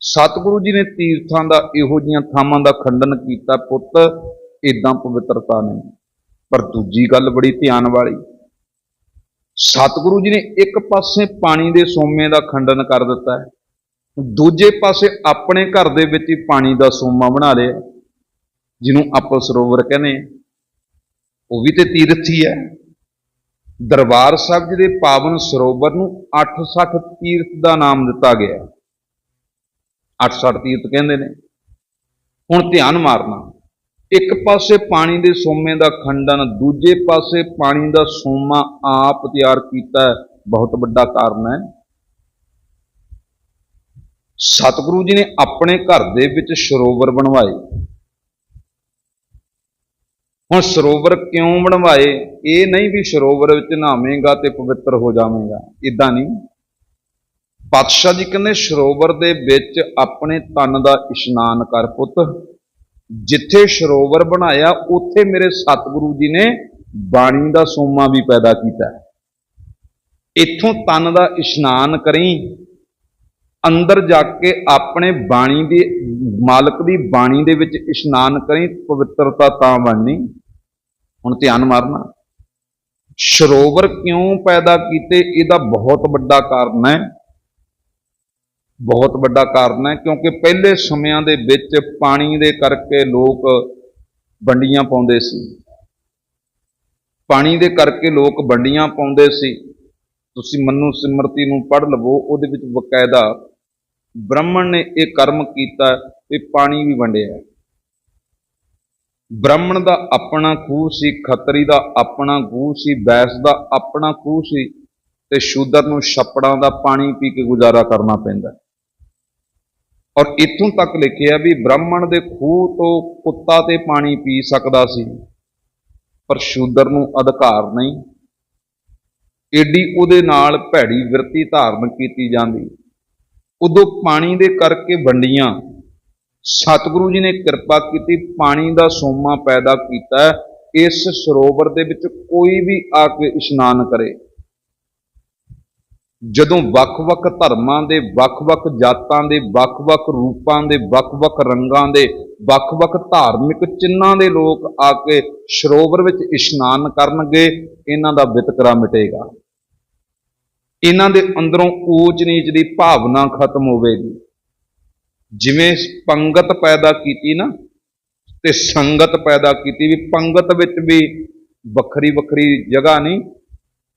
ਸਤਿਗੁਰੂ ਜੀ ਨੇ ਤੀਰਥਾਂ ਦਾ, ਇਹੋ ਜੀਆਂ ਥਾਵਾਂ ਦਾ ਖੰਡਨ ਕੀਤਾ ਪੁੱਤ। ਇਦਾਂ ਪਵਿੱਤਰਤਾ ਨਹੀਂ। ਪਰ ਦੂਜੀ ਗੱਲ ਬੜੀ ਧਿਆਨ ਵਾਲੀ। ਸਤਿਗੁਰੂ ਜੀ ਨੇ ਇੱਕ ਪਾਸੇ ਪਾਣੀ ਦੇ ਸੋਮੇ ਦਾ ਖੰਡਨ ਕਰ ਦਿੱਤਾ ਹੈ, ਦੂਜੇ ਪਾਸੇ ਆਪਣੇ ਘਰ ਦੇ ਵਿੱਚ ਹੀ ਪਾਣੀ ਦਾ ਸੋਮਾ ਬਣਾ ਲਿਆ, ਜਿਹਨੂੰ ਆਪਾਂ ਸਰੋਵਰ ਕਹਿੰਦੇ ਹਾਂ। ਉਹ ਵੀ ਤੇ ਤੀਰਥ ਹੀ ਹੈ। ਦਰਬਾਰ ਸਾਹਿਬ ਜੀ ਦੇ ਪਾਵਨ ਸਰੋਵਰ ਨੂੰ 860 ਤੀਰਥ ਦਾ ਨਾਮ ਦਿੱਤਾ ਗਿਆ 860 ਤੀਰਥ ਕਹਿੰਦੇ ਨੇ। ਹੁਣ ਧਿਆਨ ਮਾਰਨਾ। ਇੱਕ ਪਾਸੇ ਪਾਣੀ ਦੇ ਸੋਮੇ ਦਾ ਖੰਡਨ, ਦੂਜੇ ਪਾਸੇ ਪਾਣੀ ਦਾ ਸੋਮਾ ਆਪ ਤਿਆਰ ਕੀਤਾ ਬਹੁਤ ਵੱਡਾ ਕਾਰਨ ਹੈ। ਸਤਿਗੁਰੂ ਜੀ ਨੇ ਆਪਣੇ ਘਰ ਦੇ ਵਿੱਚ ਸਰੋਵਰ ਬਣਵਾਏ। ਹੁਣ ਸਰੋਵਰ ਕਿਉਂ ਬਣਵਾਏ? ਇਹ ਨਹੀਂ ਵੀ ਸਰੋਵਰ ਵਿੱਚ ਨਹਾਵੇਂਗਾ ਤੇ ਪਵਿੱਤਰ ਹੋ ਜਾਵੇਂਗਾ। ਇਦਾਂ ਨਹੀਂ। ਪਾਤਸ਼ਾਹ ਜੀ ਕਹਿੰਦੇ, ਸਰੋਵਰ ਦੇ ਵਿੱਚ ਆਪਣੇ ਤਨ ਦਾ ਇਸ਼ਨਾਨ ਕਰ ਪੁੱਤ। ਜਿੱਥੇ ਸਰੋਵਰ ਬਣਾਇਆ, ਉੱਥੇ ਮੇਰੇ ਸਤਿਗੁਰੂ ਜੀ ਨੇ ਬਾਣੀ ਦਾ ਸੋਮਾ ਵੀ ਪੈਦਾ ਕੀਤਾ। ਇੱਥੋਂ ਤਨ ਦਾ ਇਸ਼ਨਾਨ ਕਰੀ, ਅੰਦਰ ਜਾ ਕੇ ਆਪਣੇ ਬਾਣੀ ਦੇ, ਮਾਲਕ ਦੀ ਬਾਣੀ ਦੇ ਵਿੱਚ ਇਸ਼ਨਾਨ ਕਰੀ, ਪਵਿੱਤਰਤਾ ਤਾਂ ਬਣਨੀ। ਹੁਣ ਧਿਆਨ ਮਾਰਨਾ, ਸਰੋਵਰ ਕਿਉਂ ਪੈਦਾ ਕੀਤੇ? ਇਹਦਾ ਬਹੁਤ ਵੱਡਾ ਕਾਰਨ ਹੈ। ਬਹੁਤ ਵੱਡਾ ਕਾਰਨ ਹੈ, ਕਿਉਂਕਿ ਪਹਿਲੇ ਸਮਿਆਂ ਦੇ ਵਿੱਚ ਪਾਣੀ ਦੇ ਕਰਕੇ ਲੋਕ ਵੰਡੀਆਂ ਪਾਉਂਦੇ ਸੀ। ਪਾਣੀ ਦੇ ਕਰਕੇ ਲੋਕ ਵੰਡੀਆਂ ਪਾਉਂਦੇ ਸੀ। ਤੁਸੀਂ ਮੰਨੂ ਸਿਮਰਤੀ ਨੂੰ ਪੜ੍ਹ ਲਵੋ, ਉਹਦੇ ਵਿੱਚ ਬਕਾਇਦਾ ਬ੍ਰਾਹਮਣ ਨੇ ਇਹ ਕਰਮ ਕੀਤਾ ਕਿ ਪਾਣੀ ਵੀ ਵੰਡਿਆ। ਬ੍ਰਾਹਮਣ ਦਾ ਆਪਣਾ ਖੂਹ ਸੀ, ਖੱਤਰੀ ਦਾ ਆਪਣਾ ਖੂਹ ਸੀ, ਬੈਸ ਦਾ ਆਪਣਾ ਖੂਹ ਸੀ, ਤੇ ਸ਼ੂਦਰ ਨੂੰ ਛੱਪੜਾਂ ਦਾ ਪਾਣੀ ਪੀ ਕੇ ਗੁਜ਼ਾਰਾ ਕਰਨਾ ਪੈਂਦਾ। ਔਰ ਇੱਥੋਂ ਤੱਕ ਲਿਖਿਆ ਵੀ ਬ੍ਰਾਹਮਣ ਦੇ ਖੂਹ ਤੋਂ ਕੁੱਤਾ ਤੇ ਪਾਣੀ ਪੀ ਸਕਦਾ ਸੀ, ਪਰ ਸ਼ੂਦਰ ਨੂੰ ਅਧਿਕਾਰ ਨਹੀਂ। ਏਡੀ ਉਹਦੇ ਨਾਲ ਭੈੜੀ ਵਿਰਤੀ ਧਾਰਨ ਕੀਤੀ ਜਾਂਦੀ। ਉਦੋਂ ਪਾਣੀ ਦੇ ਕਰਕੇ ਵੰਡੀਆਂ। ਸਤਿਗੁਰੂ ਜੀ ਨੇ ਕਿਰਪਾ ਕੀਤੀ, ਪਾਣੀ ਦਾ ਸੋਮਾ ਪੈਦਾ ਕੀਤਾ, ਇਸ ਸਰੋਵਰ ਦੇ ਵਿੱਚ ਕੋਈ ਵੀ ਆ ਕੇ ਇਸ਼ਨਾਨ ਕਰੇ। ਜਦੋਂ ਵੱਖ-ਵੱਖ ਧਰਮਾਂ ਦੇ, ਵੱਖ-ਵੱਖ ਜਾਤਾਂ ਦੇ, ਵੱਖ-ਵੱਖ ਰੂਪਾਂ ਦੇ, ਵੱਖ-ਵੱਖ ਰੰਗਾਂ ਦੇ, ਵੱਖ-ਵੱਖ ਧਾਰਮਿਕ ਚਿੰਨਾਂ ਦੇ ਲੋਕ ਆ ਕੇ ਸਰੋਵਰ ਵਿੱਚ ਇਸ਼ਨਾਨ ਕਰਨਗੇ, ਇਹਨਾਂ ਦਾ ਵਿਤਕਰਾ ਮਿਟੇਗਾ। ਇਹਨਾਂ ਦੇ ਅੰਦਰੋਂ ਊਚ ਨੀਚ ਦੀ ਭਾਵਨਾ ਖਤਮ ਹੋਵੇਗੀ। ਜਿਵੇਂ ਪੰਗਤ ਪੈਦਾ ਕੀਤੀ ਨਾ, ਤੇ ਸੰਗਤ ਪੈਦਾ ਕੀਤੀ ਵੀ ਪੰਗਤ ਵਿੱਚ ਵੀ ਵੱਖਰੀ ਵੱਖਰੀ ਜਗ੍ਹਾ ਨਹੀਂ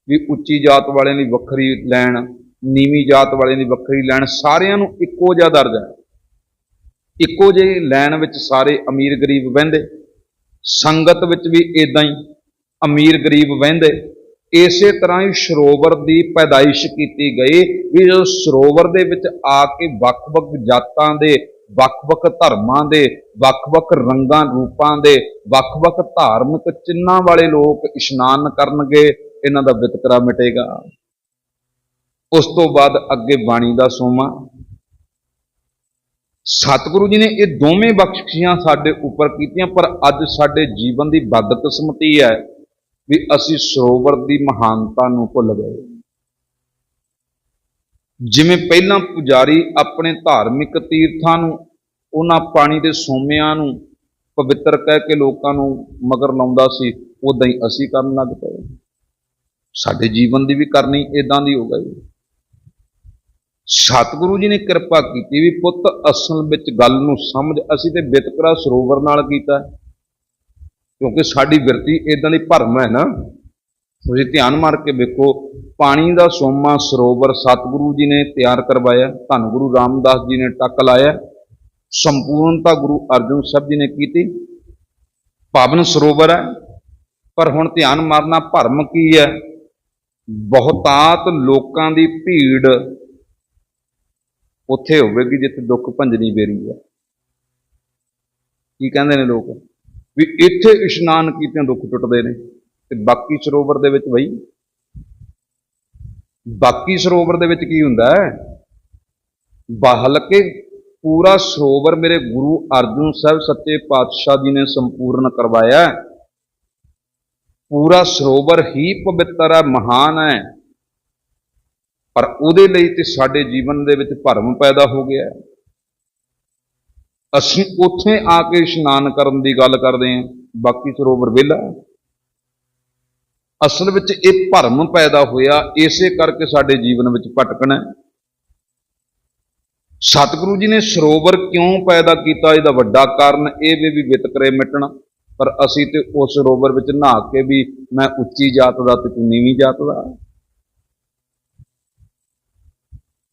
ਵੀ ਉੱਚੀ ਜਾਤ ਵਾਲਿਆਂ ਲਈ ਵੱਖਰੀ ਲੈਣ, ਨੀਵੀਂ ਜਾਤ ਵਾਲਿਆਂ ਲਈ ਵੱਖਰੀ ਲੈਣ, ਸਾਰਿਆਂ ਨੂੰ ਇੱਕੋ ਜਿਹਾ ਦਰਜਾ ਹੈ। ਇੱਕੋ ਜਿਹੇ ਲੈਣ ਵਿੱਚ ਸਾਰੇ ਅਮੀਰ ਗਰੀਬ ਵਹਿੰਦੇ, ਸੰਗਤ ਵਿੱਚ ਵੀ ਇਦਾਂ ਹੀ ਅਮੀਰ ਗਰੀਬ ਵਹਿੰਦੇ। ਇਸੇ ਤਰ੍ਹਾਂ ਹੀ ਸਰੋਵਰ ਦੀ ਪੈਦਾਇਸ਼ ਕੀਤੀ ਗਈ ਵੀ ਜਦੋਂ ਸਰੋਵਰ ਦੇ ਵਿੱਚ ਆ ਕੇ ਵੱਖ-ਵੱਖ ਜਾਤਾਂ ਦੇ, ਵੱਖ-ਵੱਖ ਧਰਮਾਂ ਦੇ, ਵੱਖ-ਵੱਖ ਰੰਗਾਂ, ਰੂਪਾਂ ਦੇ, ਵੱਖ-ਵੱਖ ਧਾਰਮਿਕ ਚਿੰਨਾਂ ਵਾਲੇ ਲੋਕ ਇਸ਼ਨਾਨ ਕਰਨਗੇ ਇਹਨਾਂ ਦਾ ਵਿਤਕਰਾ ਮਿਟੇਗਾ। ਉਸ ਤੋਂ ਬਾਅਦ ਅੱਗੇ ਬਾਣੀ ਦਾ ਸੋਮਾ। ਸਤਿਗੁਰੂ ਜੀ ਨੇ ਇਹ ਦੋਵੇਂ ਬਖਸ਼ਿਸ਼ਾਂ ਸਾਡੇ ਉੱਪਰ ਕੀਤੀਆਂ, ਪਰ ਅੱਜ ਸਾਡੇ ਜੀਵਨ ਦੀ ਬਦਕਿਸਮਤੀ ਹੈ ਵੀ ਅਸੀਂ ਸਰੋਵਰ ਦੀ ਮਹਾਨਤਾ ਨੂੰ ਭੁੱਲ ਗਏ। ਜਿਵੇਂ ਪਹਿਲਾਂ ਪੁਜਾਰੀ ਆਪਣੇ ਧਾਰਮਿਕ ਤੀਰਥਾਂ ਨੂੰ, ਉਹਨਾਂ ਪਾਣੀ ਦੇ ਸੋਮਿਆਂ ਨੂੰ ਪਵਿੱਤਰ ਕਹਿ ਕੇ ਲੋਕਾਂ ਨੂੰ ਮਗਰ ਲਾਉਂਦਾ ਸੀ, ਉਦਾਂ ਹੀ ਅਸੀਂ ਕਰਨ ਲੱਗ ਪਏ। ਸਾਡੇ ਜੀਵਨ ਦੀ ਵੀ ਕਰਨੀ ਇਦਾਂ ਦੀ ਹੋ ਗਈ। ਸਤਿਗੁਰੂ ਜੀ ਨੇ ਕਿਰਪਾ ਕੀਤੀ ਵੀ ਪੁੱਤ ਅਸਲ ਵਿੱਚ ਗੱਲ ਨੂੰ ਸਮਝ ਅਸੀਂ ਤੇ ਬਿਤਕਰਾ ਸਰੋਵਰ ਨਾਲ ਕੀਤਾ। ਕਿਉਂਕਿ ਸਾਡੀ ਬਿਰਤੀ ਇਦਾਂ ਦੀ ਭਰਮ ਹੈ ਨਾ। ਤੁਸੀਂ ਧਿਆਨ ਮਾਰ ਕੇ ਵੇਖੋ, ਪਾਣੀ ਦਾ ਸੋਮਾ ਸਰੋਵਰ ਸਤਿਗੁਰੂ ਜੀ ਨੇ ਤਿਆਰ ਕਰਵਾਇਆ, ਧੰਨ ਗੁਰੂ ਰਾਮਦਾਸ ਜੀ ਨੇ ਟੱਕ ਲਾਇਆ। ਸੰਪੂਰਨਤਾ ਗੁਰੂ ਅਰਜਨ ਸਾਹਿਬ ਜੀ ਨੇ ਕੀਤੀ। ਪਾਵਨ ਸਰੋਵਰ ਹੈ। ਪਰ ਹੁਣ ਧਿਆਨ ਮਾਰਨਾ ਭਰਮ ਕੀ ਹੈ? ਬਹੁਤਾਤ ਲੋਕਾਂ ਦੀ ਭੀੜ ਉੱਥੇ ਹੋਵੇਗੀ ਜਿੱਥੇ ਦੁੱਖ ਭੰਜਨੀ ਬੇਰੀ ਹੈ। ਕੀ ਕਹਿੰਦੇ ਨੇ ਲੋਕ? ਵੀ ਇੱਥੇ ਇਸ਼ਨਾਨ ਕੀਤਿਆਂ ਦੁੱਖ ਟੁੱਟਦੇ ਨੇ ਤੇ ਬਾਕੀ ਸਰੋਵਰ ਦੇ ਵਿੱਚ ਬਈ? ਬਾਕੀ ਸਰੋਵਰ ਦੇ ਵਿੱਚ ਕੀ ਹੁੰਦਾ ਹੈ? ਬਹਲ ਕੇ ਪੂਰਾ ਸਰੋਵਰ ਮੇਰੇ ਗੁਰੂ ਅਰਜਨ ਸਾਹਿਬ ਸੱਚੇ ਪਾਤਸ਼ਾਹ ਜੀ ਨੇ ਸੰਪੂਰਨ ਕਰਵਾਇਆ ਪੂਰਾ ਸਰੋਵਰ ਹੀ ਪਵਿੱਤਰ ਹੈ, ਮਹਾਨ ਹੈ। ਪਰ ਉਹਦੇ ਲਈ ਤੇ ਸਾਡੇ ਜੀਵਨ ਦੇ ਵਿੱਚ ਭਰਮ ਪੈਦਾ ਹੋ ਗਿਆ ਅਸੀਂ ਉੱਥੇ ਆ ਕੇ ਇਸ਼ਨਾਨ ਕਰਨ ਦੀ ਗੱਲ ਕਰਦੇ ਹਾਂ, ਬਾਕੀ ਸਰੋਵਰ ਵਿਹਲਾ ਅਸਲ ਵਿੱਚ ਇਹ ਭਰਮ ਪੈਦਾ ਹੋਇਆ, ਇਸੇ ਕਰਕੇ ਸਾਡੇ ਜੀਵਨ ਵਿੱਚ ਭਟਕਣਾ ਸਤਿਗੁਰੂ ਜੀ ਨੇ ਸਰੋਵਰ ਕਿਉਂ ਪੈਦਾ ਕੀਤਾ? ਇਹਦਾ ਵੱਡਾ ਕਾਰਨ ਇਹ ਵੀ ਵੀ ਵਿਤਕਰੇ ਮਿਟਣਾ। ਪਰ ਅਸੀਂ ਤੇ ਉਸ ਸਰੋਵਰ ਵਿੱਚ ਨਹਾ ਕੇ ਵੀ ਮੈਂ ਉੱਚੀ ਜਾਤ ਦਾ ਤੇ ਤੂੰ ਨੀਵੀਂ ਜਾਤ ਦਾ।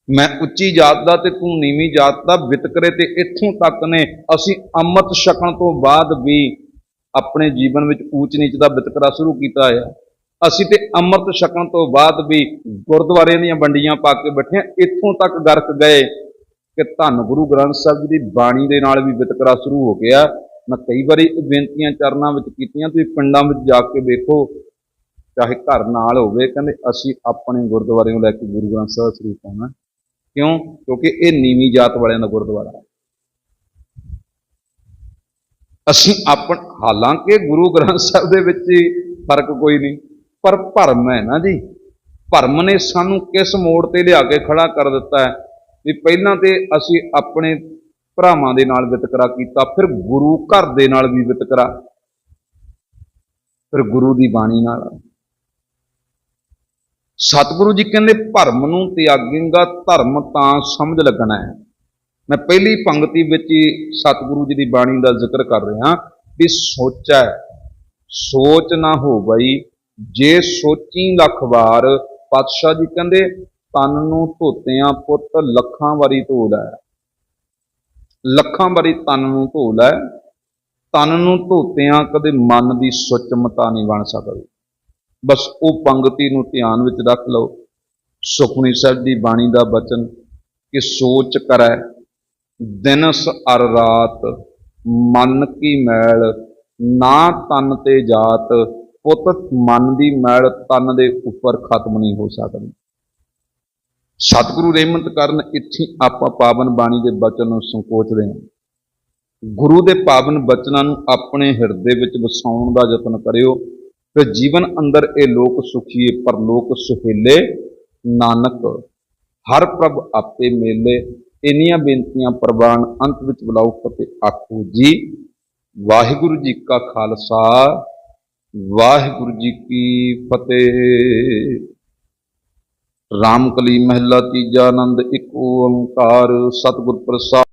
ਮੈਂ ਉੱਚੀ ਜਾਤ ਦਾ ਤੇ ਤੂੰ ਨੀਵੀਂ ਜਾਤ ਦਾ ਵਿਤਕਰੇ ਤੇ ਇੱਥੋਂ ਤੱਕ ਨੇ ਅਸੀਂ ਅੰਮ੍ਰਿਤ ਛਕਣ ਤੋਂ ਬਾਅਦ ਵੀ ਆਪਣੇ ਜੀਵਨ ਵਿੱਚ ਊਚ ਨੀਚ ਦਾ ਵਿਤਕਰਾ ਸ਼ੁਰੂ ਕੀਤਾ ਹੈ ਅਸੀਂ ਤੇ ਅੰਮ੍ਰਿਤ ਛਕਣ ਤੋਂ ਬਾਅਦ ਵੀ ਗੁਰਦੁਆਰਿਆਂ ਦੀਆਂ ਵੰਡੀਆਂ ਪਾ ਕੇ ਬੈਠੇ ਇੱਥੋਂ ਤੱਕ ਗਰਕ ਗਏ ਕਿ ਧੰਨ ਗੁਰੂ ਗ੍ਰੰਥ ਸਾਹਿਬ ਜੀ ਦੀ ਬਾਣੀ ਦੇ ਨਾਲ ਵੀ ਵਿਤਕਰਾ ਸ਼ੁਰੂ ਹੋ ਗਿਆ। ਮੈਂ ਕਈ ਵਾਰੀ ਬੇਨਤੀਆਂ ਚਰਨਾਂ ਵਿੱਚ ਕੀਤੀਆਂ, ਤੁਸੀਂ ਪਿੰਡਾਂ ਵਿੱਚ ਜਾ ਕੇ ਵੇਖੋ, ਚਾਹੇ ਘਰ ਨਾਲ ਹੋਵੇ, ਕਹਿੰਦੇ ਅਸੀਂ ਆਪਣੇ ਗੁਰਦੁਆਰੇ ਨੂੰ ਲੈ ਕੇ ਗੁਰੂ ਗ੍ਰੰਥ ਸਾਹਿਬ ਸਰੂਪ ਪਾਉਣਾ। ਕਿਉਂ? ਕਿਉਂਕਿ ਇਹ ਨੀਵੀਂ ਜਾਤ ਵਾਲਿਆਂ ਦਾ ਗੁਰਦੁਆਰਾ ਹੈ। ਅਸੀਂ ਆਪਣ, ਹਾਲਾਂਕਿ ਗੁਰੂ ਗ੍ਰੰਥ ਸਾਹਿਬ ਦੇ ਵਿੱਚ ਹੀ ਫ਼ਰਕ ਕੋਈ ਨਹੀਂ, ਪਰ ਭਰਮ ਹੈ ਨਾ ਜੀ। ਭਰਮ ਨੇ ਸਾਨੂੰ ਕਿਸ ਮੋੜ ਤੇ ਲਿਆ ਕੇ ਖੜਾ ਕਰ ਦਿੱਤਾ ਹੈ? ਵੀ ਪਹਿਲਾਂ ਤੇ ਅਸੀਂ ਆਪਣੇ ਭਰਾਵਾਂ ਦੇ ਨਾਲ ਵਿਤਕਰਾ ਕੀਤਾ, ਫਿਰ ਗੁਰੂ ਘਰ ਦੇ ਨਾਲ ਵੀ ਵਿਤਕਰਾ। ਫਿਰ ਗੁਰੂ ਦੀ ਬਾਣੀ ਨਾਲ। ਸਤਿਗੁਰੂ ਜੀ ਕਹਿੰਦੇ ਭਰਮ ਨੂੰ ਤਿਆਗੇਗਾ, ਧਰਮ ਤਾਂ ਸਮਝ ਲੱਗਣਾ ਹੈ। ਮੈਂ ਪਹਿਲੀ ਪੰਕਤੀ ਵਿੱਚ ਹੀ ਸਤਿਗੁਰੂ ਜੀ ਦੀ ਬਾਣੀ ਦਾ ਜ਼ਿਕਰ ਕਰ ਰਿਹਾ ਵੀ ਸੋਚੈ ਸੋਚ ਨਾ ਹੋ ਬਈ, ਜੇ ਸੋਚੀ ਲੱਖ ਵਾਰ, ਪਾਤਸ਼ਾਹ ਜੀ ਕਹਿੰਦੇ, ਤਨ ਨੂੰ ਧੋਤਿਆਂ ਪੁੱਤ, ਲੱਖਾਂ ਵਾਰੀ ਧੋ ਲੈ। ਲੱਖਾਂ ਵਾਰੀ ਤਨ ਨੂੰ ਧੋ ਲੈ, ਤਨ ਨੂੰ ਧੋਤਿਆਂ ਕਦੇ ਮਨ ਦੀ ਸੁਚਮਤਾ ਨਹੀਂ ਬਣ ਸਕਦੀ। ਬਸ ਉਹ ਪੰਗਤੀ ਨੂੰ ਧਿਆਨ ਵਿੱਚ ਰੱਖ ਲਓ। ਸੁਖਮਨੀ ਸਾਹਿਬ ਦੀ ਬਾਣੀ ਦਾ ਬਚਨ, ਕਿ ਸੋਚ ਕਰੈ, ਦਿਨਸ ਅਰ ਰਾਤ, ਮਨ ਕੀ ਮੈਲ, ਨਾ ਤਨ ਤੇ ਜਾਤ, ਪੁੱਤ ਮਨ ਦੀ ਮੈਲ ਤਨ ਦੇ ਉੱਪਰ ਖਤਮ ਨਹੀਂ ਹੋ ਸਕਦੀ। ਸਤਿਗੁਰੂ ਰਹਿਮਤ ਕਰਨ ਇੱਥੇ ਆਪਾਂ ਪਾਵਨ ਬਾਣੀ ਦੇ ਬਚਨ ਨੂੰ ਸੰਕੋਚਦੇ ਹਾਂ। ਗੁਰੂ ਦੇ ਪਾਵਨ ਬਚਨਾਂ ਨੂੰ ਆਪਣੇ ਹਿਰਦੇ ਵਿੱਚ ਵਸਾਉਣ ਦਾ ਯਤਨ ਕਰਿਓ ਤੇ ਜੀਵਨ ਅੰਦਰ ਇਹ ਲੋਕ ਸੁਖੀਏ ਪਰ ਲੋਕ ਸੁਹੇਲੇ ਨਾਨਕ, ਹਰ ਪ੍ਰਭ ਆਪੇ ਮੇਲੇ। ਇੰਨੀਆਂ ਬੇਨਤੀਆਂ ਪ੍ਰਵਾਨ ਅੰਤ ਵਿੱਚ ਬੁਲਾਓ ਫਤਿਹ ਆਖੋ ਜੀ, ਵਾਹਿਗੁਰੂ ਜੀ ਕਾ ਖਾਲਸਾ, ਵਾਹਿਗੁਰੂ ਜੀ ਕੀ ਫਤਿਹ। ਰਾਮਕਲੀ ਮਹਿਲਾ ਤੀਜਾ ਆਨੰਦ ਇੱਕ ਓੰਕਾਰ ਸਤਿਗੁਰ ਪ੍ਰਸਾਦ।